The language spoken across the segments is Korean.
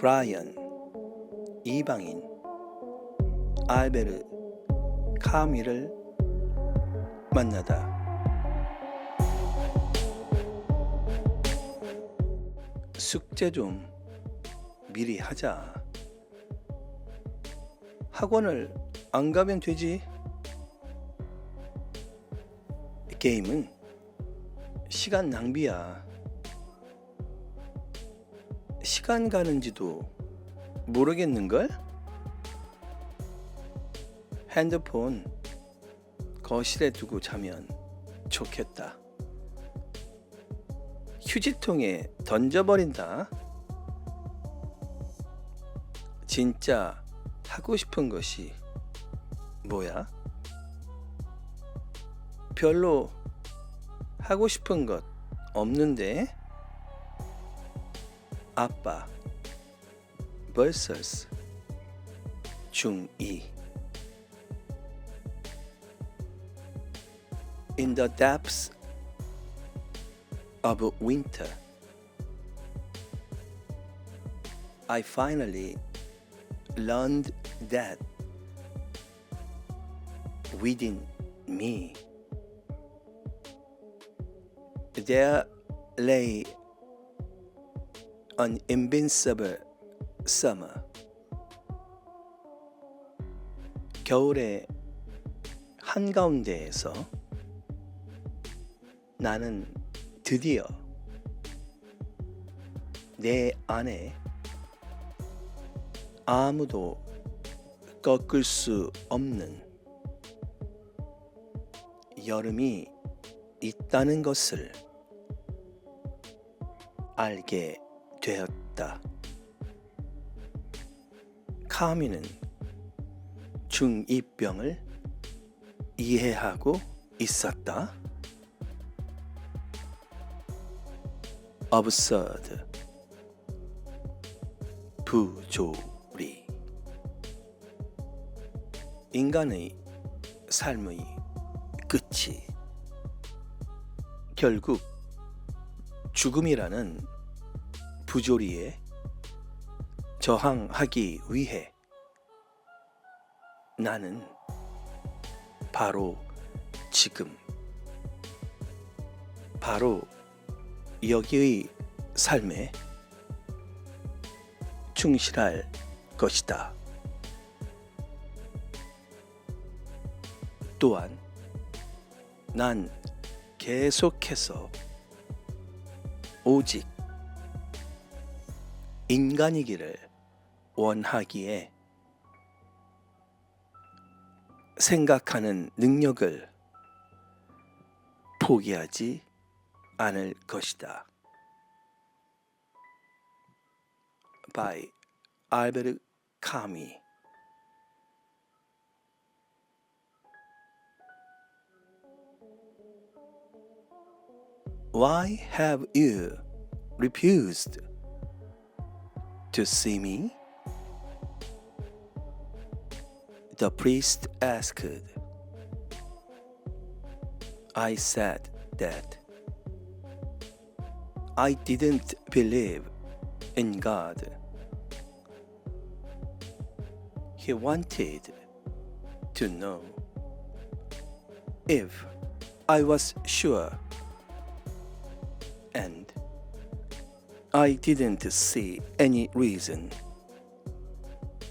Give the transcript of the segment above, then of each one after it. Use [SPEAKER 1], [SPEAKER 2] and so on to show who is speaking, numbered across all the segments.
[SPEAKER 1] 브라이언 이방인 알베르 카미를 만나다 숙제 좀 미리 하자. 학원을 안 가면 되지. 게임은 시간 낭비야. 시간 가는지도 모르겠는걸? 핸드폰 거실에 두고 자면 좋겠다. 휴지통에 던져버린다. 진짜 하고 싶은 것이 뭐야? 별로 하고 싶은 것 없는데? Appa versus Chung Yi. In the depths of winter, I finally learned that within me there lay an invincible summer. 겨울의 한가운데에서 나는 드디어 내 안에 아무도 꺾을 수 없는 여름이 있다는 것을 알게 되었다. 카미는 중2병을 이해하고 있었다. absurd 부조리 인간의 삶의 끝이 결국 죽음이라는 부조리에 저항하기 위해 나는 바로 지금 바로 여기의 삶에 충실할 것이다. 또한 난 계속해서 오직 인간이기를 원하기에 생각하는 능력을 포기하지 않을 것이다. by Albert Camus Why have you refused to see me? The priest asked. I said that I didn't believe in God. He wanted to know if I was sure, I didn't see any reason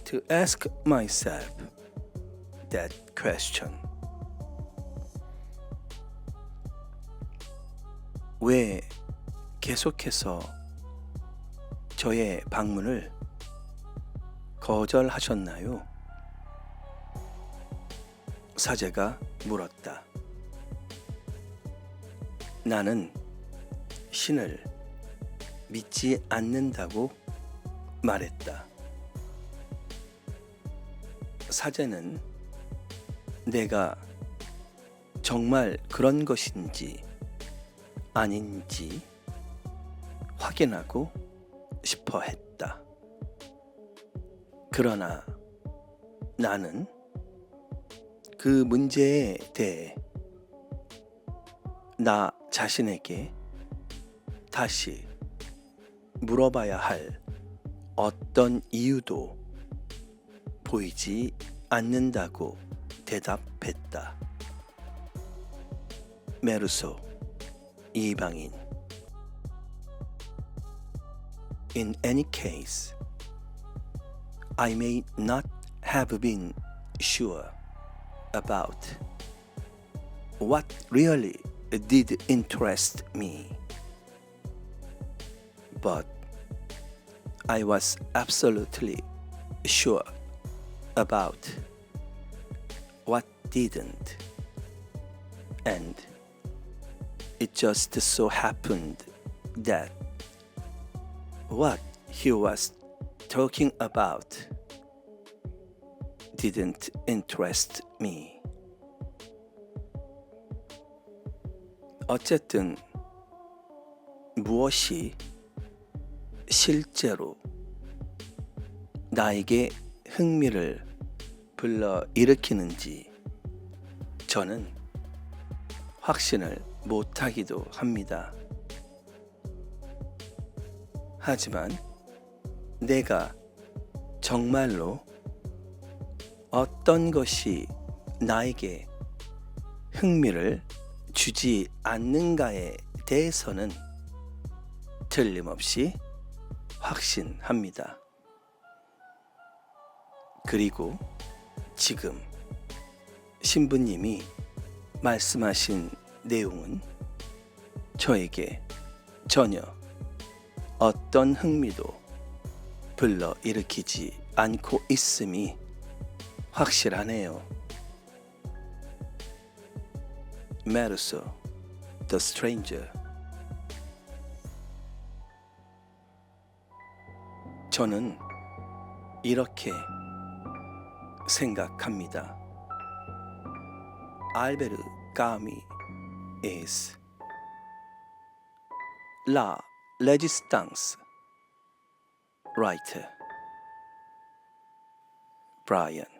[SPEAKER 1] to ask myself that question. 왜 계속해서 저의 방문을 거절하셨나요? 사제가 물었다. 나는 신을 믿지 않는다고 말했다. 사제는 내가 정말 그런 것인지 아닌지 확인하고 싶어 했다. 그러나 나는 그 문제에 대해 나 자신에게 다시 물어봐야 할 어떤 이유도 보이지 않는다고 대답했다. 메르소 이방인 In any case, I may not have been sure about what really did interest me. But I was absolutely sure about what didn't. And it just so happened that what he was talking about didn't interest me. 어쨌든 무엇이 실제로 나에게 흥미를 불러 일으키는지 저는 확신을 못하기도 합니다. 하지만 내가 정말로 어떤 것이 나에게 흥미를 주지 않는가에 대해서는 틀림없이 확신합니다. 그리고 지금 신부님이 말씀하신 내용은 저에게 전혀 어떤 흥미도 불러 일으키지 않고 있음이 확실하네요. 메르소, The Stranger. 저는 이렇게 생각합니다. 알베르 까미 is La Resistance writer Brian